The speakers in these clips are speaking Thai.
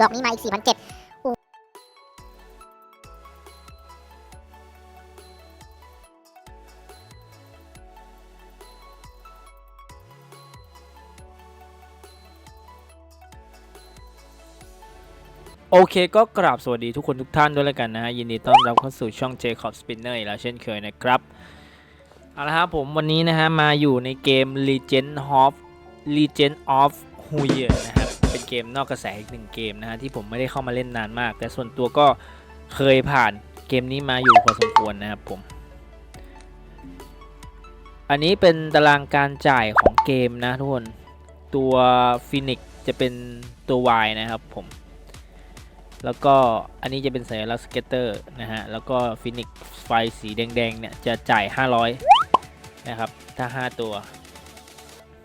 สี่พันเจ็ดโอเคก็กราบสวัสดีทุกคนทุกท่านด้วยแล้วกันนะฮะยินดีต้อนรับเข้าสู่ช่อง Jacob Spinner อีกแล้วเช่นเคยนะครับเอาละครับผมวันนี้นะฮะมาอยู่ในเกม Legend of Legend of h u y e นะครับ เป็นเกมนอกกระแสอีกหนึ่งเกมนะฮะที่ผมไม่ได้เข้ามาเล่นนานมาก แต่ส่วนตัวก็เคยผ่านเกมนี้มาอยู่พอสมควรนะครับผม อันนี้เป็นตารางการจ่ายของเกมนะทุกคนตัว Phoenix จะเป็นตัว Y นะครับผม แล้วก็อันนี้จะเป็นสัญลักษณ์สเก็ตเตอร์นะฮะ แล้วก็ฟินิกไฟสีแดงๆเนี่ยจะจ่าย 500 นะครับ ถ้า 5 ตัว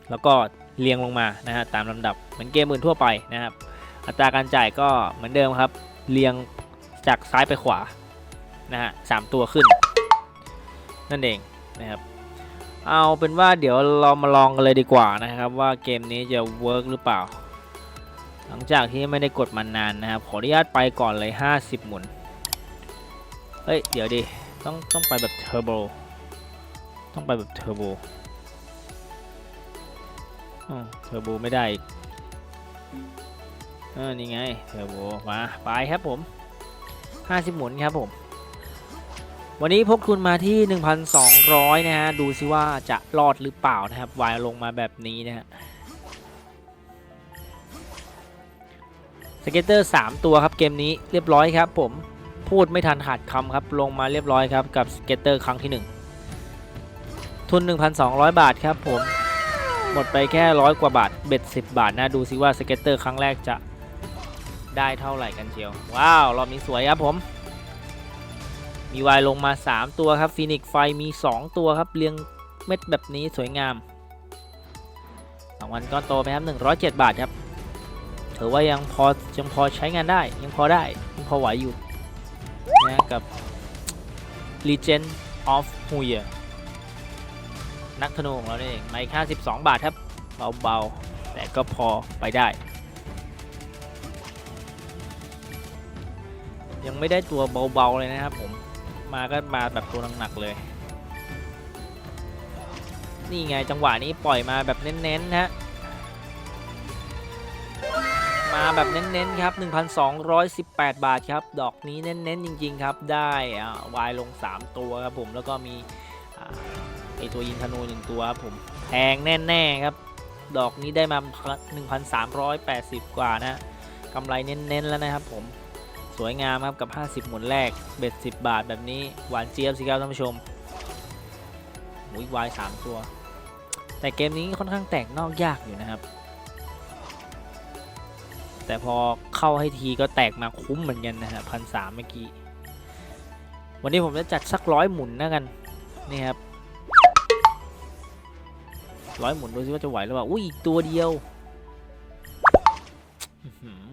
แล้วก็ เรียงลงมานะฮะตามลำดับเหมือนเกมอื่นทั่วไปนะครับ อัตราการจ่ายก็เหมือนเดิมครับ เรียงจากซ้ายไปขวานะฮะสามตัวขึ้น นั่นเองนะครับเอาเป็นว่าเดี๋ยวเรามาลองกันเลยดีกว่านะครับ ว่าเกมนี้จะเวิร์กหรือเปล่า หลังจากที่ไม่ได้กดมานานนะครับ ขออนุญาตไปก่อนเลย 50 หมุน เฮ้ย เดี๋ยวดิ ต้องต้องไปแบบเทอร์โบ ต้องไปแบบเทอร์โบ อ๋อเทอร์โบไม่ได้อีกเออนี่ไงเทอร์โบมาไปครับผม 50 หมุนครับผม วันนี้พกทุนมาที่ 1,200 นะฮะ ดูซิว่าจะรอดหรือเปล่านะครับ วายลงมาแบบนี้นะฮะสเก็ตเตอร์ 3 ตัวครับเกมนี้เรียบร้อยครับผมพูดไม่ทันขาดคำครับลงมาเรียบร้อยครับกับสเก็ตเตอร์ครั้งที่ 1 ทุน 1,200 บาทครับผม หมดไปแค่ร้อยกว่าบาทเบ็ด10บาทนะดูซิว่าสเก็ตเตอร์ครั้งแรกจะได้เท่าไหร่กันเชียว ว้าว รอบนี้สวยครับผม มีวายลงมา 3 ตัวครับฟีนิกไฟมี 2 ตัวครับ เรียงเม็ดแบบนี้สวยงามรางวัลก้อนโตไปครับ 107 บาทครับถือว่ายังพอยังพอใช้งานได้ ยังพอได้ ยังพอไหวอยู่นะกับ Legend of h u y e นักธนูของเราเนี่ยเองไม่ค่า 12 บาทครับเบาๆแต่ก็พอไปได้ ยังไม่ได้ตัวเบาๆเลยนะครับผมมาก็มาแบบตัวหนักๆเลย นี่ไงจังหวะนี้ปล่อยมาแบบเน้นๆนะฮะมาแบบเน้นๆครับ 1,218 บาทครับ ดอกนี้เน้นๆจริง ๆ ครับ ได้อ่าวายลง 3 ตัวครับผม แล้วก็มี ไอตัวยิงธนูหนึ่งตัวครับผมแพงแน่ๆครับ ดอกนี้ได้มา 1,380 กว่านะกำไรเน้นๆแล้วนะครับผมสวยงามครับกับ 50 หมุนแรกเบ็ด 10 บาทแบบนี้ หวานเจี๊ยบสิครับท่านผู้ชมอุ้ยวาย3ตัว แต่เกมนี้ค่อนข้างแตกนอกยากอยู่นะครับ แต่พอเข้าให้ทีก็แตกมาคุ้มเหมือนกันนะฮะพันสามเมื่อกี้ วันนี้ผมจะจัดสักร้อยหมุนนะกัน นี่ครับ ร้อยหมุนดูซิว่าจะไหวหรือเปล่า อุ้ยอีกตัวเดียว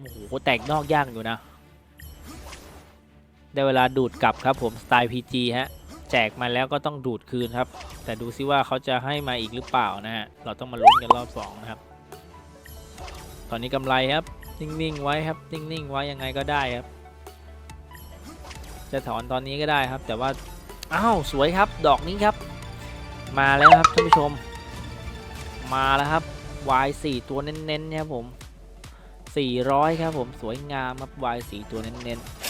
โอ้โหแตกนอกยากอยู่นะ ได้เวลาดูดกลับครับผมสไตล์ PG ฮะ แจกมาแล้วก็ต้องดูดคืนครับ แต่ดูซิว่าเขาจะให้มาอีกหรือเปล่านะฮะ เราต้องมาลุ้นกันรอบสองนะครับ ตอนนี้กำไรครับ นิ่ง ๆ ไว้ครับ นิ่ง ๆ ไว้ยังไงก็ได้ครับ จะถอนตอนนี้ก็ได้ครับ แต่ว่า อ้าว สวยครับ ดอกนี้ครับ มาแล้วครับท่านผู้ชม มาแล้วครับ Y 4 ตัวเน้นๆนะครับผม 400 ครับผมสวยงามครับ Y 4 ตัวเน้นๆ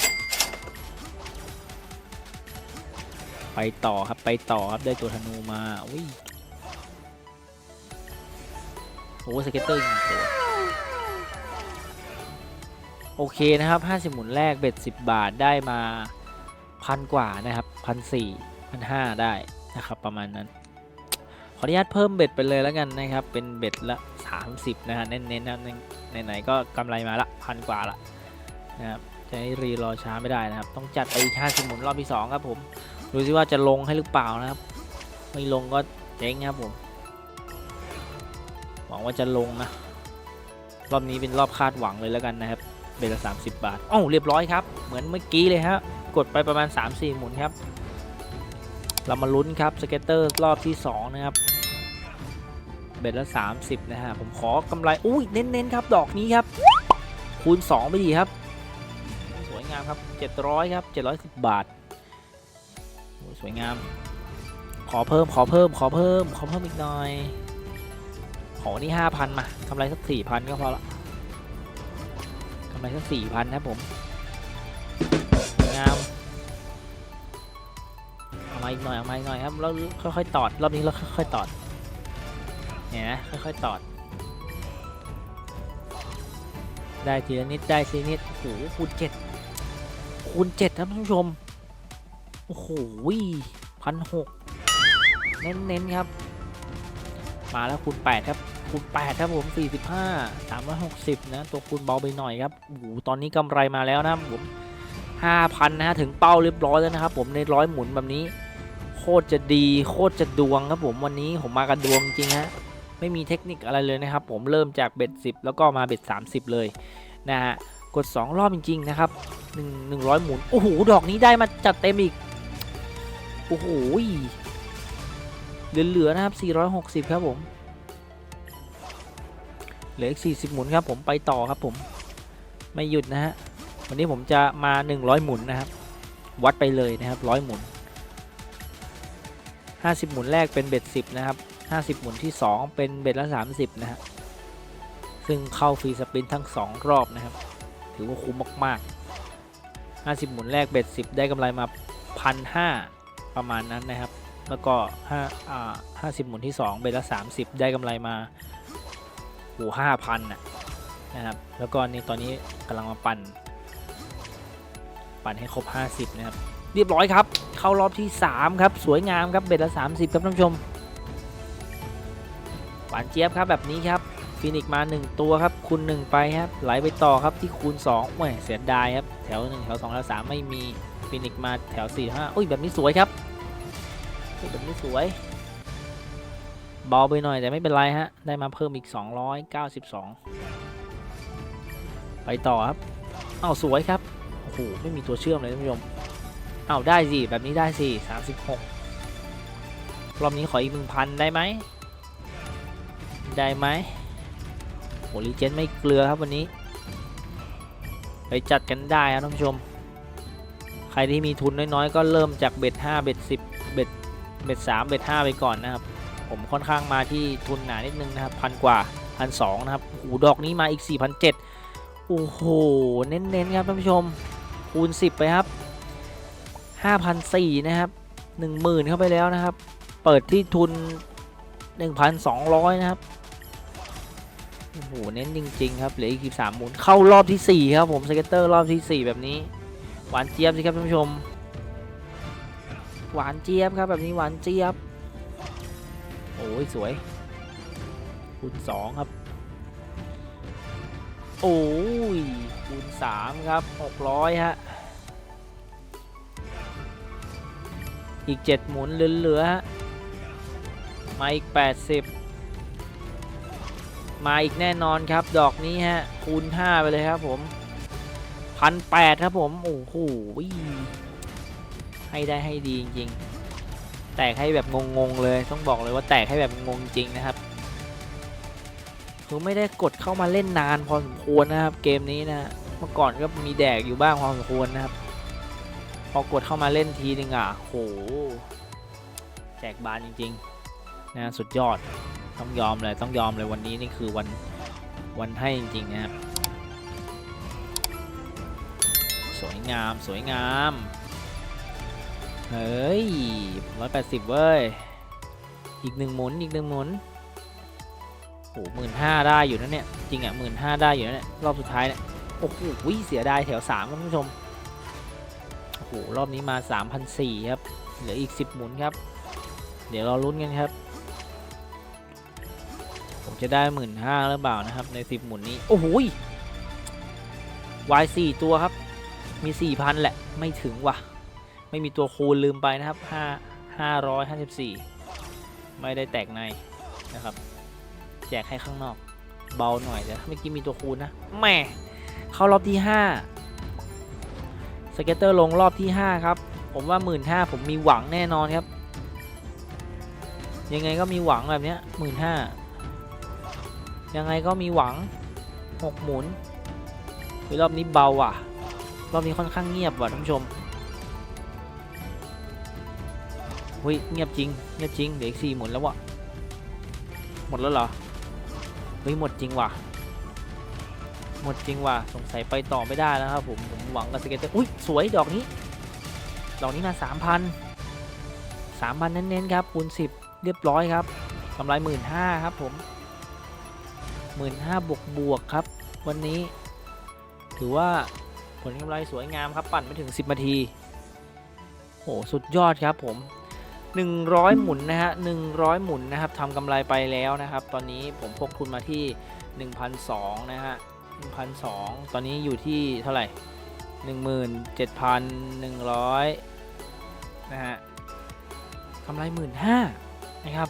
ไปต่อครับไปต่อครับได้ตัวธนูมาอุ้ยโอ้สเก็ตเตอร์อีกหนึ่งตัวโอเคนะครับ 50 หมุนแรกเบ็ด 10 บาทได้มาพันกว่านะครับพันสี่พันห้าได้นะครับประมาณนั้น ออนุญาตเพิ่มเบ็ดไปเลยแล้วกันนะครับ เป็นเบ็ดละ 30 นะฮะเน้นๆนะไหนๆก็กำไรมาละพันกว่าละนะครับจะให้รีรอช้าไม่ได้นะครับ ต้องจัดไปอีก50หมุนรอบที่ 2 ครับผมดูซิว่าจะลงให้หรือเปล่านะครับ ไม่ลงก็เจ๊งครับผมหวังว่าจะลงนะรอบนี้เป็นรอบคาดหวังเลยแล้วกันนะครับเบ็ดละ30 บาทอ้าวเรียบร้อยครับ เหมือนเมื่อกี้เลยฮะกดไปประมาณ 3-4 หมุนครับ เรามาลุ้นครับสเก็ตเตอร์รอบที่ 2 นะครับ เบ็ดละ 30 นะฮะ ผมขอกำไร อุ้ย เน้นๆ ครับ ดอกนี้ครับ คูณ 2 ไปดีครับ สวยงามครับ 700 ครับ 710 บาทโอ้สวยงาม ขอเพิ่ม ขอเพิ่ม ขอเพิ่ม ขอเพิ่มอีกหน่อย ขอนี่ 5,000 มากำไรสัก 4,000 ก็พอละกำไรสัก 4,000นะครับผมสวยงามเอามาอีกหน่อยเอามาอีกหน่อยครับ แล้วค่อยๆตอด รอบนี้เราค่อยๆตอด เนี่ยนะค่อยๆตอด ได้ทีละนิดได้ทีละนิดโอ้โหคูณเจ็ดคูณเจ็ดครับท่านผู้ชม โอ้โหพันหกเน้นๆครับ มาแล้วคูณแปดครับคูณแปดครับผมสี่สิบห้าสามร้อยหกสิบนะ ตัวคูณเบาไปหน่อยครับโอ้โหตอนนี้กำไรมาแล้วนะผมห้าพันนะฮะ ถึงเป้าเรียบร้อยแล้วนะครับผมในร้อยหมุนแบบนี้ โคตรจะดี โคตรจะดวงครับผมวันนี้ผมมากับดวงจริงฮะ ไม่มีเทคนิคอะไรเลยนะครับ ผมเริ่มจากเบ็ด 10 แล้วก็มาเบ็ด 30 เลยนะฮะกด 2 รอบจริงๆนะครับ1 100 หมุน โอ้โห ดอกนี้ได้มาจัดเต็มอีก โอ้โหเหลือๆนะครับ 460 ครับผมเหลืออีก 40 หมุนครับผมไปต่อครับผมไม่หยุดนะฮะวันนี้ผมจะมา 100 หมุนนะครับ วัดไปเลยนะครับ 100 หมุน 50 หมุนแรกเป็นเบ็ด 10 นะครับ 50 หมุนที่ 2 เป็นเบ็ดละ 30 นะฮะ ซึ่งเข้าฟรีสปินทั้ง 2 รอบนะครับ ถือว่าคุ้มมากๆ 50 หมุนแรกเบ็ด 10 ได้กำไรมา1,500 ประมาณนั้นนะครับ แล้วก็5อ่า50 หมุนที่ 2 เบ็ดละ 30 ได้กำไรมาโอ้5,000นนะครับ แล้วก็นี่ตอนนี้กำลังมาปั่น ปั่นให้ครบ 50 นะครับ เรียบร้อยครับ เข้ารอบที่ 3 ครับ สวยงามครับ เบ็ดละ 30 ครับท่านผู้ชม หวานเจี๊ยบครับแบบนี้ครับฟินิกมา 1 ตัวครับคูณ1ไปครับไหลไปต่อครับที่คูณ2โอ้ยเสียดายครับแถว1แถว2แถว3ไม่มีฟินิกมาแถว4 5อุ้ยแบบนี้สวยครับเฮ้ยแบบนี้สวยเบาไปหน่อยแต่ไม่เป็นไรฮะได้มาเพิ่มอีก 292 ไปต่อครับเอ้าสวยครับโอ้โหไม่มีตัวเชื่อมเลยท่านผู้ชมเอ้าได้สิแบบนี้ได้สิ36รอบนี้ขออีก1,000ได้ไหม ได้ไหมโหลีเจนไม่เกลือครับวันนี้ ไปจัดกันได้ครับท่านผู้ชม ใครที่มีทุนน้อยๆ ก็เริ่มจากเบ็ด5เบ็ด10เบ็ดเบ็ด3เบ็ด5ไปก่อนนะครับ ผมค่อนข้างมาที่ทุนหนานิดนึงนะครับพันกว่าพันสองนะครับโอ้ดอกนี้มาอีก 4,700โอ้โห เน้นๆครับท่านผู้ชม คูณ 10 ไปครับ5,400นะครับ 10,000 เข้าไปแล้วนะครับ เปิดที่ทุน 1,200 นะครับ โอ้โหเน้นจริง ๆ ครับเหลืออีก13หมุนเข้ารอบทีสี่4 ครับผมสเก็ตเตอร์รอบทีสี่ 4 แบบนี้ หวานเจี๊ยบสิครับท่านผู้ชม หวานเจี๊ยบครับแบบนี้หวานเจี๊ยบโอ้ยสวยคูณ2ครับ โอ้ยคูณ3ครับ600ฮะอีก 7 หมุนเหลือๆฮะมาอีก 80 มาอีกแน่นอนครับ ดอกนี้ฮะ คูณ 5 ไปเลยครับผมพันแปดครับผม โอ้โหให้ได้ให้ดีจริงๆ แตกให้แบบงงๆเลย ต้องบอกเลยว่าแตกให้แบบงงจริงนะครับ คือไม่ได้กดเข้ามาเล่นนานพอสมควรนะครับ เกมนี้นะ เมื่อก่อนก็มีแดกอยู่บ้างพอสมควรนะครับ พอกดเข้ามาเล่นทีนึงอะโห แจกบานจริงๆ นะ สุดยอด ต้องยอมเลยต้องยอมเลยวันนี้นี่คือวันวันให้จริงๆนะครับ สวยงามสวยงาม เฮ้ยร้อยแปดสิบเว้ย อีกหนึ่งหมุนอีกหนึ่งหมุนโอ้หมื่นห้าได้อยู่นะเนี่ย จริงอะหมื่นห้าได้อยู่นะเนี่ยรอบสุดท้ายเนี่ยโอ้โหเสียดายแถวสามครับท่านผู้ชมโอ้โหรอบนี้มาสามพันสี่ครับ เหลืออีกสิบหมุนครับ เดี๋ยวเราลุ้นกันครับ ผมจะได้หมื่นห้าหรือเปล่านะครับ ในสิบหมุนนี้ โอ้โหวายสี่ตัวครับ มีสี่พันแหละ ไม่ถึงว่ะ ไม่มีตัวคูณลืมไปนะครับห้าห้าร้อยห้าสิบสี่ไม่ได้แตกในนะครับ แจกให้ข้างนอกเบาหน่อยแต่เมื่อกี้มีตัวคูณนะแหมเข้ารอบที่ห้าสเก็ตเตอร์ลงรอบที่ห้าครับ ผมว่าหมื่นห้าผมมีหวังแน่นอนครับ ยังไงก็มีหวังแบบเนี้ยหมื่นห้า ยังไงก็มีหวังหกหมุนคือรอบนี้เบาอะ รอบนี้ค่อนข้างเงียบว่ะท่านผู้ชมเฮ้ยเงียบจริงเงียบจริง เดี๋ยวอีกสี่หมุนแล้ววะหมดแล้วเหรอ เฮ้ยหมดจริงว่ะ หมดจริงว่ะ สงสัยไปต่อไม่ได้แล้วครับผมผมหวังกับสเก็ตเตอร์อุ้ยสวยดอกนี้ ดอกนี้มาสามพันสามพันเน้นๆครับคูณสิบเรียบร้อยครับกำไรหมื่นห้าครับผม หมื่นห้าบวกบวกครับ วันนี้ ถือว่าผลกำไรสวยงามครับ ปั่นไม่ถึง 10นาทีโอ้สุดยอดครับผม 100 หมุนนะฮะ100 หมุนนะครับทำกำไรไปแล้วนะครับ ตอนนี้ผมพกทุนมาที่ 1,200นะฮะ1,200 ตอนนี้อยู่ที่เท่าไหร่ 17,100นะฮะกำไร15,000น นะครับ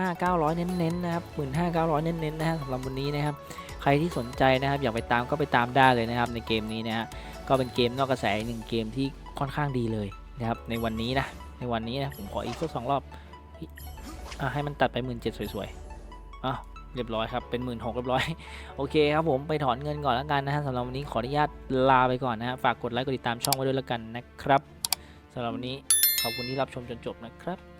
15,900เน้นๆนะครับ15,900เน้นๆนะฮะสำหรับวันนี้นะครับ ใครที่สนใจนะครับอยากไปตามก็ไปตามได้เลยนะครับในเกมนี้นะฮะก็เป็นเกมนอกกระแสหนึ่งเกมที่ค่อนข้างดีเลยนะครับในวันนี้นะในวันนี้นะผมขออีกสักสองรอบอะให้มันตัดไปหมื่นเจ็ดสวยๆอะเรียบร้อยครับเป็นหมื่นหกเรียบร้อยโอเคครับผมไปถอนเงินก่อนแล้วกันนะฮะสำหรับวันนี้ขออนุญาตลาไปก่อนนะฮะฝากกดไลค์กดติดตามช่องไว้ด้วยแล้วกันนะครับสำหรับวันนี้ขอบคุณที่รับชมจนจบนะครับ